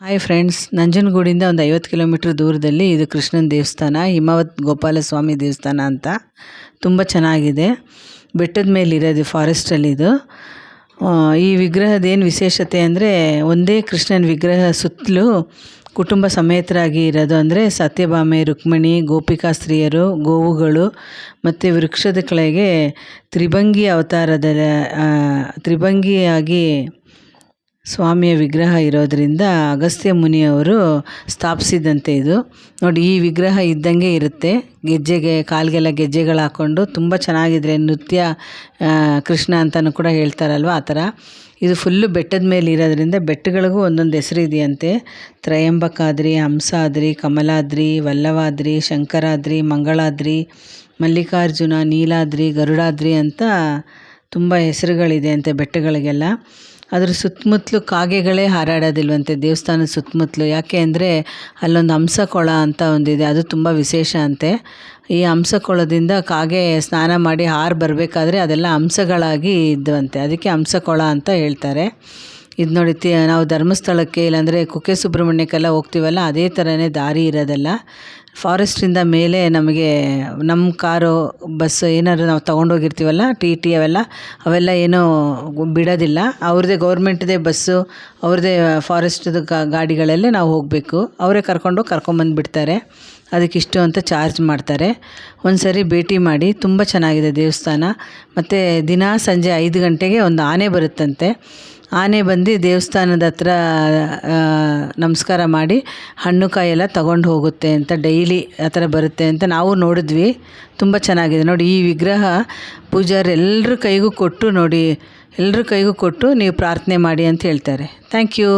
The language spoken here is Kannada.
ಹಾಯ್ ಫ್ರೆಂಡ್ಸ್ ನಂಜನಗೂಡಿಂದ ಒಂದು ಐವತ್ತು ಕಿಲೋಮೀಟ್ರ್ ದೂರದಲ್ಲಿ ಇದು ಕೃಷ್ಣನ ದೇವಸ್ಥಾನ, ಹಿಮಾವತ್ ಗೋಪಾಲಸ್ವಾಮಿ ದೇವಸ್ಥಾನ ಅಂತ. ತುಂಬ ಚೆನ್ನಾಗಿದೆ. ಬೆಟ್ಟದ ಮೇಲೆ ಇರೋದು ಫಾರೆಸ್ಟಲ್ಲಿ ಇದು. ಈ ವಿಗ್ರಹದ ಏನು ವಿಶೇಷತೆ ಅಂದರೆ ಒಂದೇ ಕೃಷ್ಣನ ವಿಗ್ರಹ ಸುತ್ತಲೂ ಕುಟುಂಬ ಸಮೇತರಾಗಿ ಇರೋದು ಅಂದರೆ ಸತ್ಯಭಾಮೆ, ರುಕ್ಮಿಣಿ, ಗೋಪಿಕಾ ಸ್ತ್ರೀಯರು, ಗೋವುಗಳು ಮತ್ತು ವೃಕ್ಷದ ಕೆಳಗೆ ತ್ರಿಭಂಗಿ ಅವತಾರದ ತ್ರಿಭಂಗಿಯಾಗಿ ಸ್ವಾಮಿಯ ವಿಗ್ರಹ ಇರೋದರಿಂದ ಅಗಸ್ತ್ಯ ಮುನಿಯವರು ಸ್ಥಾಪಿಸಿದಂತೆ ಇದು. ನೋಡಿ, ಈ ವಿಗ್ರಹ ಇದ್ದಂಗೆ ಇರುತ್ತೆ. ಗೆಜ್ಜೆಗೆ, ಕಾಲಿಗೆಲ್ಲ ಗೆಜ್ಜೆಗಳು ಹಾಕ್ಕೊಂಡು ತುಂಬ ಚೆನ್ನಾಗಿದ್ರೆ ನೃತ್ಯ ಕೃಷ್ಣ ಅಂತಲೂ ಕೂಡ ಹೇಳ್ತಾರಲ್ವ ಆ ಥರ. ಇದು ಫುಲ್ಲು ಬೆಟ್ಟದ ಮೇಲೆ ಇರೋದ್ರಿಂದ ಬೆಟ್ಟಗಳಿಗೂ ಒಂದೊಂದು ಹೆಸರು ಇದೆಯಂತೆ. ತ್ರಯಂಬಕಾದ್ರಿ, ಹಂಸಾದ್ರಿ, ಕಮಲಾದ್ರಿ, ವಲ್ಲವಾದ್ರಿ, ಶಂಕರಾದ್ರಿ, ಮಂಗಳಾದ್ರಿ, ಮಲ್ಲಿಕಾರ್ಜುನ, ನೀಲಾದ್ರಿ, ಗರುಡಾದ್ರಿ ಅಂತ ತುಂಬ ಹೆಸರುಗಳಿದೆ ಅಂತೆ ಬೆಟ್ಟಗಳಿಗೆಲ್ಲ. ಅದ್ರ ಸುತ್ತಮುತ್ತಲು ಕಾಗೆಗಳೇ ಹಾರಾಡೋದಿಲ್ವಂತೆ ದೇವಸ್ಥಾನದ ಸುತ್ತಮುತ್ತಲು. ಯಾಕೆ ಅಂದರೆ ಅಲ್ಲೊಂದು ಹಂಸಕೊಳ ಅಂತ ಒಂದಿದೆ, ಅದು ತುಂಬ ವಿಶೇಷ ಅಂತೆ. ಈ ಹಂಸಕೊಳದಿಂದ ಕಾಗೆ ಸ್ನಾನ ಮಾಡಿ ಹಾರಿ ಬರಬೇಕಾದ್ರೆ ಅದೆಲ್ಲ ಹಂಸಗಳಾಗಿ ಇದ್ವಂತೆ. ಅದಕ್ಕೆ ಹಂಸಕೊಳ ಅಂತ ಹೇಳ್ತಾರೆ. ಇದು ನೋಡಿ ನಾವು ಧರ್ಮಸ್ಥಳಕ್ಕೆ ಇಲ್ಲಾಂದರೆ ಕುಕ್ಕೆ ಸುಬ್ರಹ್ಮಣ್ಯಕ್ಕೆಲ್ಲ ಹೋಗ್ತೀವಲ್ಲ, ಅದೇ ಥರನೇ ದಾರಿ ಇರೋದಲ್ಲ. ಫಾರೆಸ್ಟಿಂದ ಮೇಲೆ ನಮಗೆ ನಮ್ಮ ಕಾರು ಬಸ್ ಏನಾದ್ರು ನಾವು ತೊಗೊಂಡೋಗಿರ್ತೀವಲ್ಲ, ಟಿ ಟಿ ಅವೆಲ್ಲ ಅವೆಲ್ಲ ಏನೂ ಬಿಡೋದಿಲ್ಲ. ಅವ್ರದ್ದೇ ಗೌರ್ಮೆಂಟ್ದೇ ಬಸ್ಸು ಅವ್ರದ್ದೇ ಫಾರೆಸ್ಟ್ದು ಗಾಡಿಗಳಲ್ಲೇ ನಾವು ಹೋಗಬೇಕು. ಅವರೇ ಕರ್ಕೊಂಡು ಕರ್ಕೊಂಡೋಗಿ ಅದಕ್ಕೆ ಅದಕ್ಕಿಷ್ಟು ಅಂತ ಚಾರ್ಜ್ ಮಾಡ್ತಾರೆ. ಒಂದು ಸರಿ ಭೇಟಿ ಮಾಡಿ, ತುಂಬ ಚೆನ್ನಾಗಿದೆ ದೇವಸ್ಥಾನ. ಮತ್ತು ದಿನಾ ಸಂಜೆ ಐದು ಗಂಟೆಗೆ ಒಂದು ಆನೆ ಬರುತ್ತಂತೆ. ಆನೆ ಬಂದು ದೇವಸ್ಥಾನದ ಹತ್ರ ನಮಸ್ಕಾರ ಮಾಡಿ ಹಣ್ಣು ಕಾಯೆಲ್ಲ ತಗೊಂಡು ಹೋಗುತ್ತೆ ಅಂತ ಡೈಲಿ ಆ ಥರ ಬರುತ್ತೆ ಅಂತ ನಾವು ನೋಡಿದ್ವಿ. ತುಂಬ ಚೆನ್ನಾಗಿದೆ. ನೋಡಿ, ಈ ವಿಗ್ರಹ ಪೂಜಾರಿ ಎಲ್ಲರ ಕೈಗೂ ಕೊಟ್ಟು ನೋಡಿ ಎಲ್ಲರ ಕೈಗೂ ಕೊಟ್ಟು ನೀವು ಪ್ರಾರ್ಥನೆ ಮಾಡಿ ಅಂತ ಹೇಳ್ತಾರೆ. Thank you.